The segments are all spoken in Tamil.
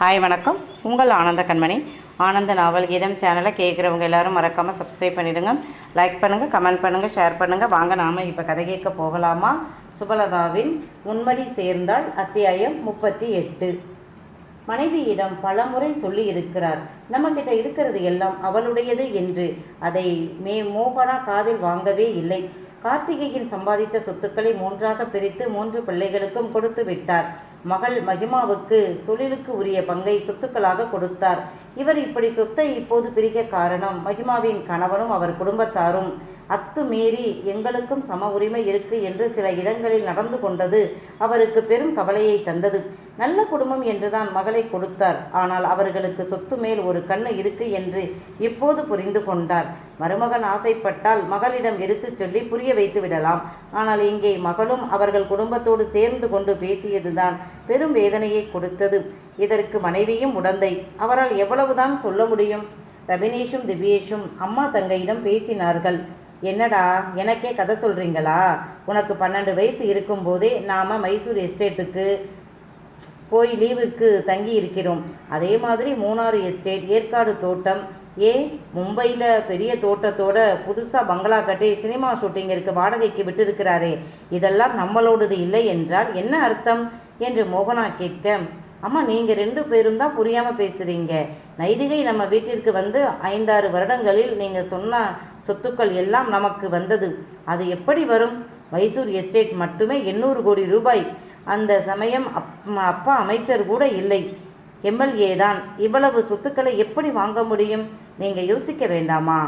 ஹாய் வணக்கம். உங்கள் ஆனந்த கண்மணி. ஆனந்த நாவல் கீதம் சேனலை கேட்குறவங்க எல்லாரும் மறக்காமல் சப்ஸ்கிரைப் பண்ணிவிடுங்க லைக் பண்ணுங்கள் கமெண்ட் பண்ணுங்கள் ஷேர் பண்ணுங்கள் வாங்க நாம் இப்போ கதை கேட்க போகலாமா? சுபலதாவின் உண்மடி சேர்ந்தால் அத்தியாயம் முப்பத்தி எட்டு. மனைவியிடம் பலமுறை சொல்லி இருக்கிறார் நம்மக்கிட்ட இருக்கிறது எல்லாம் அவளுடையது என்று. அதை மே மோகனா காதில் வாங்கவே இல்லை. கார்த்திகையின் சம்பாதித்த சொத்துக்களை மூன்றாக பிரித்து மூன்று பிள்ளைகளுக்கும் கொடுத்து விட்டார். மகள் மகிமாவுக்கு தொழிலுக்கு உரிய பங்கை சொத்துக்களாக கொடுத்தார். இவர் இப்படி சொத்தை இப்போது பிரிக்க காரணம் மகிமாவின் கணவனும் அவர் குடும்பத்தாரும். அத்துமீறி எங்களுக்கும் சம உரிமை இருக்கு என்று சில இடங்களில் நடந்து கொண்டது அவருக்கு பெரும் கவலையை தந்தது. நல்ல குடும்பம் என்றுதான் மகளை கொடுத்தார். ஆனால் அவர்களுக்கு சொத்து மேல் ஒரு கண்ணு இருக்கு என்று இப்போது புரிந்து கொண்டார். மருமகன் ஆசைப்பட்டால் மகளிடம் எடுத்துச் சொல்லி புரிய வைத்து விடலாம். ஆனால் இங்கே மகளும் அவர்கள் குடும்பத்தோடு சேர்ந்து கொண்டு பேசியதுதான் பெரும் வேதனையை கொடுத்தது. இதற்கு மனைவியும் உடந்தை. அவரால் எவ்வளவுதான் சொல்ல முடியும்? ரபினேஷும் திவ்யேஷும் அம்மா தங்கையிடம் பேசினார்கள். என்னடா எனக்கே கதை சொல்கிறீங்களா உனக்கு பன்னெண்டு வயசு இருக்கும்போதே நாம் மைசூர் எஸ்டேட்டுக்கு போய் லீவிற்கு தங்கி இருக்கிறோம். அதே மாதிரி மூணாறு எஸ்டேட் ஏற்காடு தோட்டம். ஏ மும்பையில் பெரிய தோட்டத்தோட புதுசாக பங்களா கட்டி சினிமா ஷூட்டிங்கிற்கு வாடகைக்கு விட்டிருக்கிறாரே. இதெல்லாம் நம்மளோடது இல்லை என்றால் என்ன அர்த்தம்? என்று மோகனா கேட்க அம்மா நீங்கள் ரெண்டு பேரும் தான் புரியாமல் பேசுகிறீங்க நைதிகை நம்ம வீட்டிற்கு வந்து ஐந்தாறு வருடங்களில் நீங்கள் சொன்ன சொத்துக்கள் எல்லாம் நமக்கு வந்தது. அது எப்படி வரும்? மைசூர் எஸ்டேட் மட்டுமே எண்ணூறு கோடி ரூபாய். அந்த சமயம் அப் அப்பா அமைச்சர் கூட இல்லை. எம்எல்ஏ தான். இவ்வளவு சொத்துக்களை எப்படி வாங்க முடியும்? நீங்கள் யோசிக்க வேண்டாமா?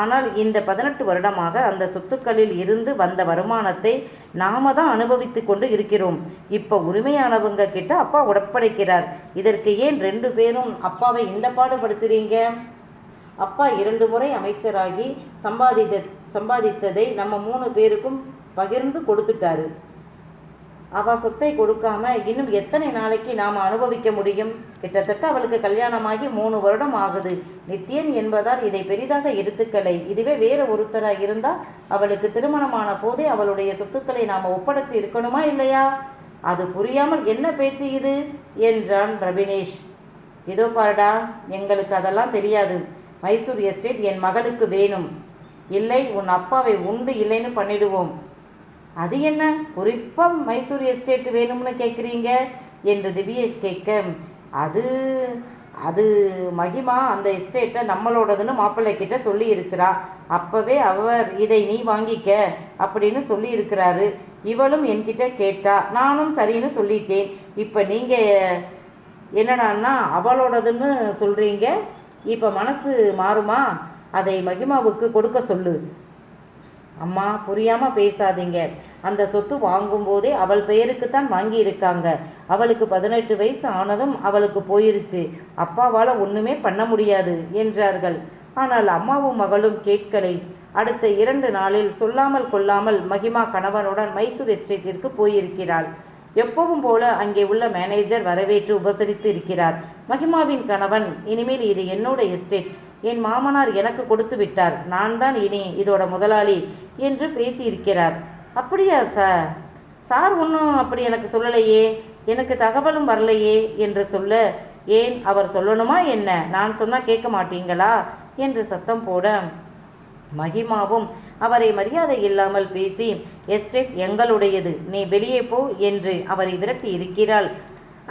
ஆனால் இந்த பதினெட்டு வருடமாக அந்த சொத்துக்களில் இருந்து வந்த வருமானத்தை நாம தான் அனுபவித்து கொண்டு இருக்கிறோம். இப்போ உரிமையானவங்க கிட்ட அப்பா உடப்படைக்கிறார். இதற்கு ஏன் ரெண்டு பேரும் அப்பாவை இந்த பாடுபடுத்துறீங்க? அப்பா இரண்டு முறை அமைச்சராகி சம்பாதித்த சம்பாதித்ததை நம்ம மூணு பேருக்கும் பகிர்ந்து கொடுத்துட்டாரு. அவ சொத்தை கொடுக்காம இன்னும் எத்தனை நாளைக்கு நாம் அனுபவிக்க முடியும்? கிட்டத்தட்ட அவளுக்கு கல்யாணமாகி மூணு வருடம் ஆகுது. நித்யன் என்பதால் இதை பெரிதாக எடுத்துக்கலை. இதுவே வேற ஒருத்தராக இருந்தால் அவளுக்கு திருமணமான போதே அவளுடைய சொத்துக்களை நாம் ஒப்படைச்சு இருக்கணுமா இல்லையா? அது புரியாமல் என்ன பேச்சு இது? என்றான் பிரபினேஷ். இதோ பாருடா எங்களுக்கு அதெல்லாம் தெரியாது. மைசூர் எஸ்டேட் என் மகளுக்கு வேணும். இல்லை உன் அப்பாவை உண்டு இல்லைன்னு பண்ணிடுவோம். அது என்ன? குறிப்பாக மைசூர் எஸ்டேட் வேணும்னு கேட்குறீங்க என்று திவ்யேஷ் கேட்க அது அது மகிமா அந்த எஸ்டேட்டை நம்மளோடதுன்னு மாப்பிள்ளை கிட்ட சொல்லி இருக்கிறா அப்போவே அவர் இதை நீ வாங்கிக்க அப்படின்னு சொல்லி இருக்கிறாரு இவளும் என்கிட்ட கேட்டா நானும் சரின்னு சொல்லிட்டேன். இப்போ நீங்கள் என்னடான்னா அவளோடதுன்னு சொல்கிறீங்க இப்போ மனசு மாறுமா? அதை மகிமாவுக்கு கொடுக்க சொல்லு. அம்மா புரியாமல் பேசாதீங்க. அந்த சொத்து வாங்கும்போதே அவள் பெயருக்குத்தான் வாங்கியிருக்காங்க. அவளுக்கு பதினெட்டு வயசு ஆனதும் அவளுக்கு போயிருச்சு. அப்பாவால் ஒன்றுமே பண்ண முடியாது என்றார்கள். ஆனால் அம்மாவும் மகளும் கேட்கலை. அடுத்த இரண்டு நாளில் சொல்லாமல் கொள்ளாமல் மகிமா கணவனுடன் மைசூர் எஸ்டேட்டிற்கு போயிருக்கிறாள். எப்பவும் போல அங்கே உள்ள மேனேஜர் வரவேற்று உபசரித்து இருக்கிறார். மகிமாவின் கணவன் இனிமேல் இது என்னோட எஸ்டேட். என் மாமனார் எனக்கு கொடுத்து விட்டார். நான் தான் இனி இதோட முதலாளி என்று பேசியிருக்கிறார். அப்படியா சார்? சார் ஒன்றும் அப்படி எனக்கு சொல்லலையே. எனக்கு தகவலும் வரலையே என்று சொல்ல ஏன் அவர் சொல்லணுமா என்ன? நான் சொன்னால் கேட்க மாட்டீங்களா? என்று சத்தம் போட மகிமாவும் அவரை மரியாதை இல்லாமல் பேசி எஸ்டேட் எங்களுடையது. நீ வெளியே போ என்று அவரை விரட்டி இருக்கிறாள்.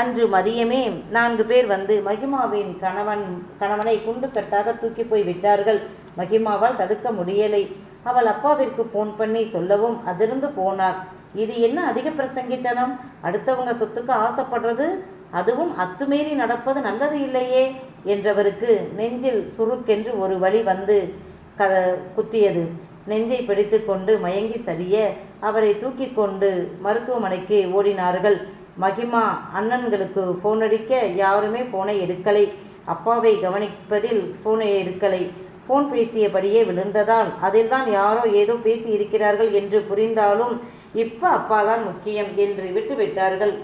அன்று மதியமே நான்கு பேர் வந்து மகிமாவின் கணவன் கணவனை குண்டு கட்டாக தூக்கி போய் விட்டார்கள். மகிமாவால் தடுக்க முடியலை. அவள் அப்பாவிற்கு ஃபோன் பண்ணி சொல்லவும் அதிர்ந்து போனார் இது என்ன அதிக பிரசங்கித்தனம்? அடுத்தவங்க சொத்துக்கு ஆசைப்படுறது? அதுவும் அத்துமீறி நடப்பது நல்லது இல்லையே? என்றவருக்கு நெஞ்சில் சுருக்கென்று ஒரு வழி வந்து க குத்தியது. நெஞ்சை பிடித்து கொண்டு மயங்கி சரிய அவரை தூக்கி கொண்டு மருத்துவமனைக்கு ஓடினார்கள். மகிமா அண்ணன்களுக்கு ஃபோன் அடிக்க யாருமே ஃபோனை எடுக்கலை. அப்பாவை கவனிப்பதில் ஃபோனை எடுக்கலை. ஃபோன் பேசியபடியே விழுந்ததால் அதில்தான் யாரோ ஏதோ பேசி இருக்கிறார்கள் என்று புரிந்தாலும் இப்போ அப்பா தான் முக்கியம் என்று விட்டு விட்டார்கள்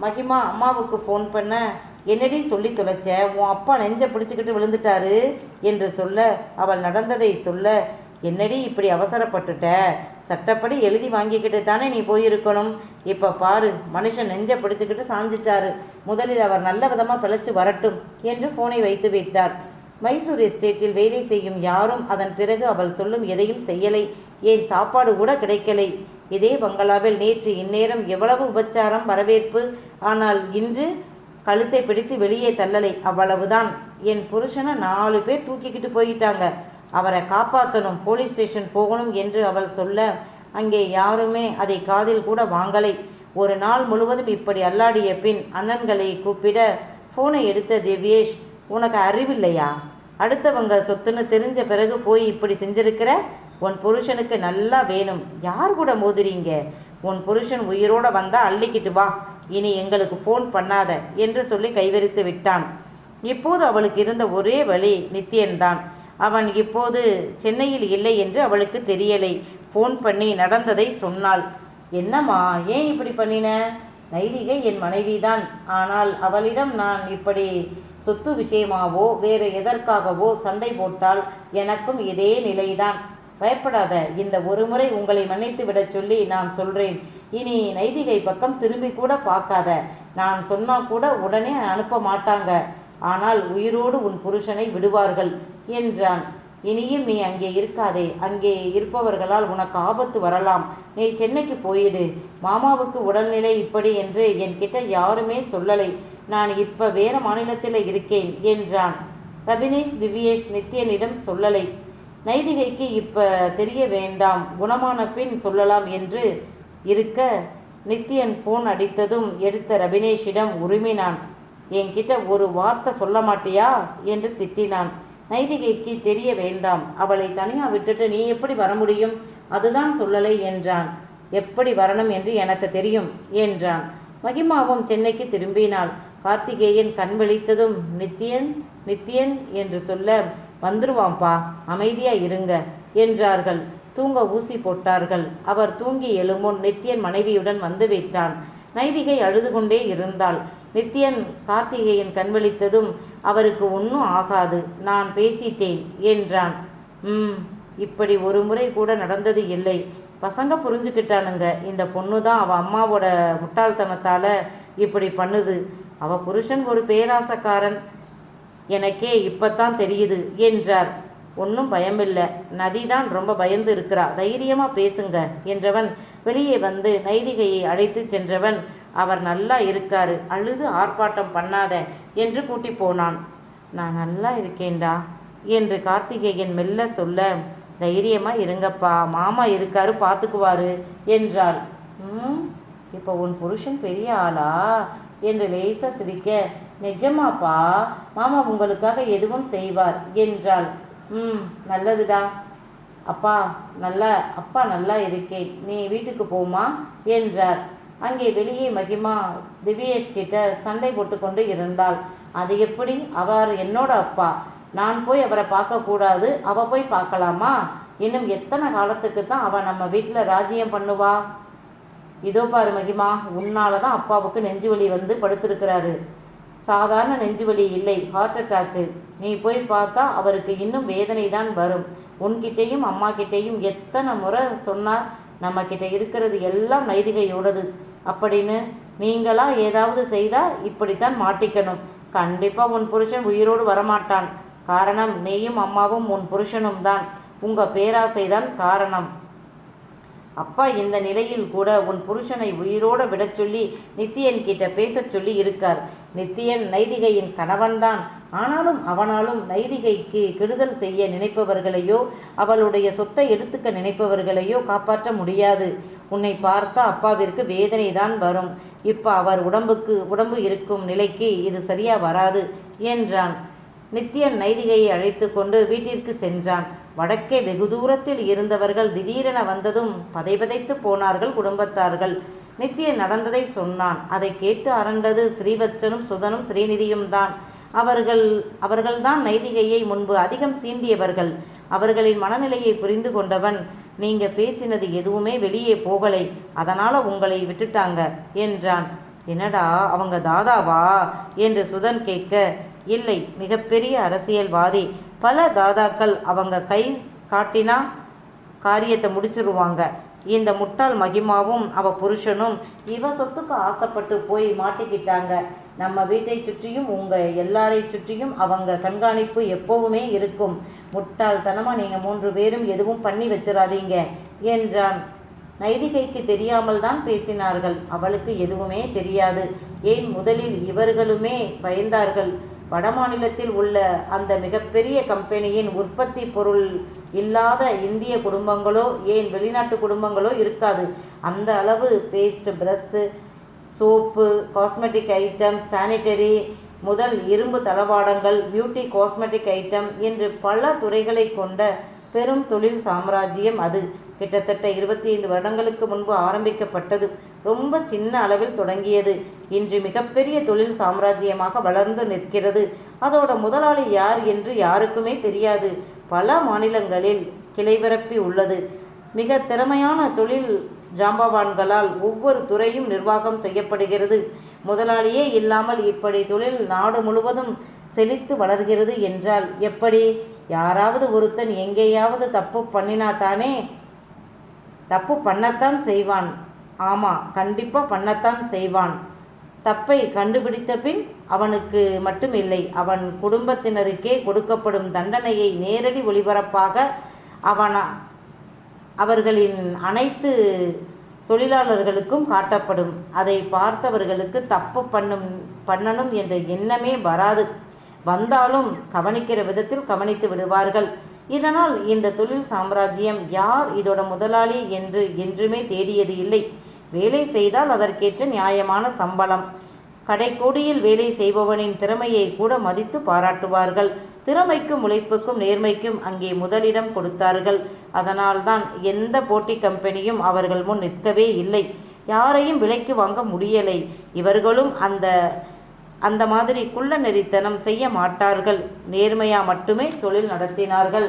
மகிமா அம்மாவுக்கு ஃபோன் பண்ண என்னடி சொல்லி தொலைச்ச? உன் அப்பா நெஞ்சை பிடிச்சிக்கிட்டு விழுந்துட்டாரு என்று சொல்ல அவள் நடந்ததை சொல்ல என்னடி இப்படி அவசரப்பட்டுட்ட? சட்டப்படி எழுதி வாங்கிக்கிட்டு தானே நீ போயிருக்கணும். இப்போ பாரு மனுஷன் நெஞ்சை பிடிச்சிக்கிட்டு சாஞ்சிட்டாரு. முதலில் அவர் நல்ல விதமாக பிழைச்சு வரட்டும் என்று ஃபோனை வைத்து விட்டார். மைசூர் எஸ்டேட்டில் வேலை செய்யும் யாரும் அதன் பிறகு அவள் சொல்லும் எதையும் செய்யலை. ஏன் சாப்பாடு கூட கிடைக்கலை. இதே பங்களாவில் நேற்று இந்நேரம் எவ்வளவு உபச்சாரம் வரவேற்பு. ஆனால் இன்று கழுத்தை பிடித்து வெளியே தள்ளலை. அவ்வளவுதான். என் புருஷனை நாலு பேர் தூக்கிக்கிட்டு போயிட்டாங்க. அவரை காப்பாற்றணும் போலீஸ் ஸ்டேஷன் போகணும் என்று அவள் சொல்ல அங்கே யாருமே அதை காதில் கூட வாங்கலை. ஒரு நாள் முழுவதும் இப்படி அல்லாடிய பின் அண்ணன்களை கூப்பிட ஃபோனை எடுத்த திவ்யேஷ் உனக்கு அறிவில்லையா? அடுத்தவங்க சொத்துன்னு தெரிஞ்ச பிறகு போய் இப்படி செஞ்சிருக்கிற? உன் புருஷனுக்கு நல்லா வேணும். யார் கூட மோதுறீங்க? உன் புருஷன் உயிரோட வந்தால் அள்ளிக்கிட்டு வா. இனி எங்களுக்கு ஃபோன் பண்ணாத என்று சொல்லி கைவிரித்து விட்டான். இப்போது அவளுக்கு இருந்த ஒரே வழி நித்தியன்தான் அவன் இப்போது சென்னையில் இல்லை என்று அவளுக்கு தெரியலை. ஃபோன் பண்ணி நடந்ததை சொன்னாள். என்னம்மா ஏன் இப்படி பண்ணின? நைதிகை என் மனைவிதான். ஆனால் அவளிடம் நான் இப்படி சொத்து விஷயமாவோ வேறு எதற்காகவோ சண்டை போட்டால் எனக்கும் இதே நிலைதான். பயப்படாத இந்த ஒரு முறை உங்களை மன்னித்து விடச் சொல்லி நான் சொல்கிறேன் இனி நைதிகை பக்கம் திரும்பி கூட பார்க்காத. நான் சொன்னால் கூட உடனே அனுப்ப மாட்டாங்க. ஆனால் உயிரோடு உன் புருஷனை விடுவார்கள். என்றான். இனியும் நீ அங்கே இருக்காதே. அங்கே இருப்பவர்களால் உனக்கு ஆபத்து வரலாம். நீ சென்னைக்கு போயிடு. மாமாவுக்கு உடல்நிலை இப்படி என்று என்கிட்ட யாருமே சொல்லலை. நான் இப்ப வேற மாநிலத்தில் இருக்கேன் என்றான். ரபினேஷ் திவ்யேஷ் நித்யனிடம் சொல்லலை. நைதிகைக்கு இப்ப தெரிய வேண்டாம். குணமான பின் சொல்லலாம் என்று இருக்க நித்யன் ஃபோன் அடித்ததும் எடுத்த ரபினேஷிடம் உருமினான். என்கிட்ட ஒரு வார்த்தை சொல்ல மாட்டியா? என்று திட்டினான். நைதிகைக்கு தெரிய வேண்டாம். அவளை தனியாக விட்டுட்டு நீ எப்படி வர முடியும்? அதுதான் சொல்லலை என்றான். எப்படி வரணும் என்று எனக்கு தெரியும் என்றான். மகிமாவும் சென்னைக்கு திரும்பினாள். கார்த்திகேயன் கண் விழித்ததும் நித்தியன் நித்தியன் என்று சொல்ல வந்துருவாம்பா அமைதியா இருங்க என்றார்கள். தூங்க ஊசி போட்டார்கள். அவர் தூங்கி எழும்பும் நித்தியன் மனைவியுடன் வந்து விட்டான். நைதிகை அழுது கொண்டே இருந்தாள். நித்தியன் கார்த்திகேயன் கண்வழித்ததும் அவருக்கு ஒன்றும் ஆகாது நான் பேசிட்டேன் என்றான். ம் இப்படி ஒரு முறை கூட நடந்தது இல்லை. பசங்க புரிஞ்சுக்கிட்டானுங்க. இந்த பொண்ணு தான் அவள் அம்மாவோட முட்டாள்தனத்தால் இப்படி பண்ணுது. அவள் புருஷன் ஒரு பேராசக்காரன். எனக்கே இப்பத்தான் தெரியுது என்றார். ஒன்றும் பயமில்லை. நதி தான் ரொம்ப பயந்து இருக்கிறா. தைரியமாக பேசுங்க என்றவன் வெளியே வந்து நைதிகையை அழைத்து சென்றவன் அவர் நல்லா இருக்காரு. அழுது ஆர்ப்பாட்டம் பண்ணாத என்று கூட்டி போனான். நான் நல்லா இருக்கேன்டா என்று கார்த்திகேயன் மெல்ல சொல்ல தைரியமா இருங்கப்பா. மாமா இருக்காரு பார்த்துக்குவாரு என்றாள். ம் இப்போ உன் புருஷன் பெரிய ஆளா? என்று லேசா சிரிக்க நிஜமாப்பா. மாமா உங்களுக்காக எதுவும் செய்வார் என்றாள். ம் நல்லதுடா. அப்பா நல்லா அப்பா நல்லா இருக்கேன். நீ வீட்டுக்கு போமா? என்றார். அங்கே வெளியே மகிமா திவ்யேஷ் கிட்ட சண்டை போட்டுக்கொண்டு இருந்தாள். அது எப்படி? அவர் என்னோட அப்பா. நான் போய் அவரை பார்க்கக்கூடாது. அவ போய் பார்க்கலாமா? இன்னும் எத்தனை காலத்துக்கு தான் அவ நம்ம வீட்டில் ராஜ்யம் பண்ணுவா? இதோ பாரு மகிமா உன்னால தான் அப்பாவுக்கு நெஞ்சு வலி வந்து படுத்திருக்கிறாரு. சாதாரண நெஞ்சு வலி இல்லை ஹார்ட் அட்டாக்கு நீ போய் பார்த்தா அவருக்கு இன்னும் வேதனை தான் வரும். உன்கிட்டேயும் அம்மா கிட்டேயும் எத்தனை முறை சொன்னால் நம்ம கிட்ட இருக்கிறது எல்லாம் நைதிகையோடது. அப்படின்னு நீங்களா ஏதாவது செய்தா இப்படித்தான் மாட்டிக்கணும். கண்டிப்பா உன் புருஷன் உயிரோடு வரமாட்டான். காரணம் நீயும் அம்மாவும் உன் புருஷனும் தான் உங்க பேராசைதான் காரணம். அப்பா இந்த நிலையில் கூட உன் புருஷனை உயிரோட விடச் சொல்லி நித்தியன் கிட்ட பேசச் சொல்லி இருக்கார். நித்தியன் நைதிகையின் கணவன்தான். ஆனாலும் அவனாலும் நைதிகைக்கு கெடுதல் செய்ய நினைப்பவர்களையோ அவளுடைய சொத்தை எடுத்துக்க நினைப்பவர்களையோ காப்பாற்ற முடியாது. உன்னை பார்த்தா அப்பாவிற்கு வேதனை தான் வரும். இப்போ அவர் உடம்புக்கு உடம்பு இருக்கும் நிலைக்கு இது சரியா வராது என்றான். நித்தியன் நைதிகையை அழைத்து கொண்டு வீட்டிற்கு சென்றான். வடக்கே வெகு தூரத்தில் இருந்தவர்கள் திடீரென வந்ததும் பதைபதைத்து போனார்கள் குடும்பத்தார்கள். நித்திய நடந்ததை சொன்னான். அதை கேட்டு அரண்டது ஸ்ரீவத்சனும் சுதனும் ஸ்ரீநிதியும் தான். அவர்கள் அவர்கள்தான் நைதிகையை முன்பு அதிகம் சீண்டியவர்கள். அவர்களின் மனநிலையை புரிந்து கொண்டவன் நீங்க பேசினது எதுவுமே வெளியே போகலை. அதனால உங்களை விட்டுட்டாங்க என்றான். என்னடா அவங்க தாதாவா? என்று சுதன் கேட்க இல்லை மிகப்பெரிய அரசியல்வாதி. பல தாதாக்கள் அவங்க கை காட்டினா காரியத்தை முடிச்சிருவாங்க. இந்த முட்டாள் மகிமாவும் அவ புருஷனும் இவ சொத்துக்கு ஆசைப்பட்டு போய் மாட்டிக்கிட்டாங்க. நம்ம வீட்டை சுற்றியும் உங்க எல்லாரை சுற்றியும் அவங்க கண்காணிப்பு எப்பவுமே இருக்கும். முட்டாள்தனமா நீங்க மூன்று பேரும் எதுவும் பண்ணி வச்சிடாதீங்க என்றான். நைதிகைக்கு தெரியாமல் தான் பேசினார்கள். அவளுக்கு எதுவுமே தெரியாது. ஏன் முதலில் இவர்களுமே பயந்தார்கள்? வடமாநிலத்தில் உள்ள அந்த மிகப்பெரிய கம்பெனியின் உற்பத்தி பொருள் இல்லாத இந்திய குடும்பங்களோ ஏன் வெளிநாட்டு குடும்பங்களோ இருக்காது. அந்த அளவு paste brush soap cosmetic item sanitary முதல் இரும்பு தளவாடங்கள் பியூட்டி காஸ்மெட்டிக் ஐட்டம் என்று பல துறைகளை கொண்ட பெரும் தொழில் சாம்ராஜ்யம் அது. கிட்டத்தட்ட இருபத்தி ஐந்து வருடங்களுக்கு முன்பு ஆரம்பிக்கப்பட்டது. ரொம்ப சின்ன அளவில் தொடங்கியது. இன்று மிகப்பெரிய தொழில் சாம்ராஜ்யமாக வளர்ந்து நிற்கிறது. அதோட முதலாளி யார் என்று யாருக்குமே தெரியாது. பல மாநிலங்களில் கிளைபரப்பி உள்ளது. மிக திறமையான தொழில் ஜாம்பவான்களால் ஒவ்வொரு துறையும் நிர்வாகம் செய்யப்படுகிறது. முதலாளியே இல்லாமல் இப்படி தொழில் நாடு முழுவதும் செழித்து வளர்கிறது என்றால் எப்படி? யாராவது ஒருத்தன் எங்கேயாவது தப்பு பண்ணினா தானே தப்பு பண்ணத்தான் செய்வான். ஆமாம் கண்டிப்பாக பண்ணத்தான் செய்வான். தப்பை கண்டுபிடித்த பின் அவனுக்கு மட்டும் இல்லை அவன் குடும்பத்தினருக்கே கொடுக்கப்படும் தண்டனையை நேரடி ஒளிபரப்பாக அவன் அவர்களின் அனைத்து தொழிலாளர்களுக்கும் காட்டப்படும். அதை பார்த்தவர்களுக்கு தப்பு பண்ணும் பண்ணணும் என்ற எண்ணமே வராது. வந்தாலும் கவனிக்கிற விதத்தில் கவனித்து விடுவார்கள். இதனால் இந்த தொழில் சாம்ராஜ்யம் யார் இதோட முதலாளி என்று என்றுமே தேடியது இல்லை. வேலை செய்தால் அதற்கேற்ற நியாயமான சம்பளம். கடைக்கோடியில் வேலை செய்பவனின் திறமையை கூட மதித்து பாராட்டுவார்கள். திறமைக்கும் உழைப்புக்கும் நேர்மைக்கும் அங்கே முதலிடம் கொடுத்தார்கள். அதனால்தான் எந்த போட்டி கம்பெனியும் அவர்கள் முன் நிற்கவே இல்லை. யாரையும் விலைக்கு வாங்க முடியலை. இவர்களும் அந்த அந்த மாதிரி குள்ள நெறித்தனம் செய்ய மாட்டார்கள். நேர்மையா மட்டுமே தொழில் நடத்தினார்கள்.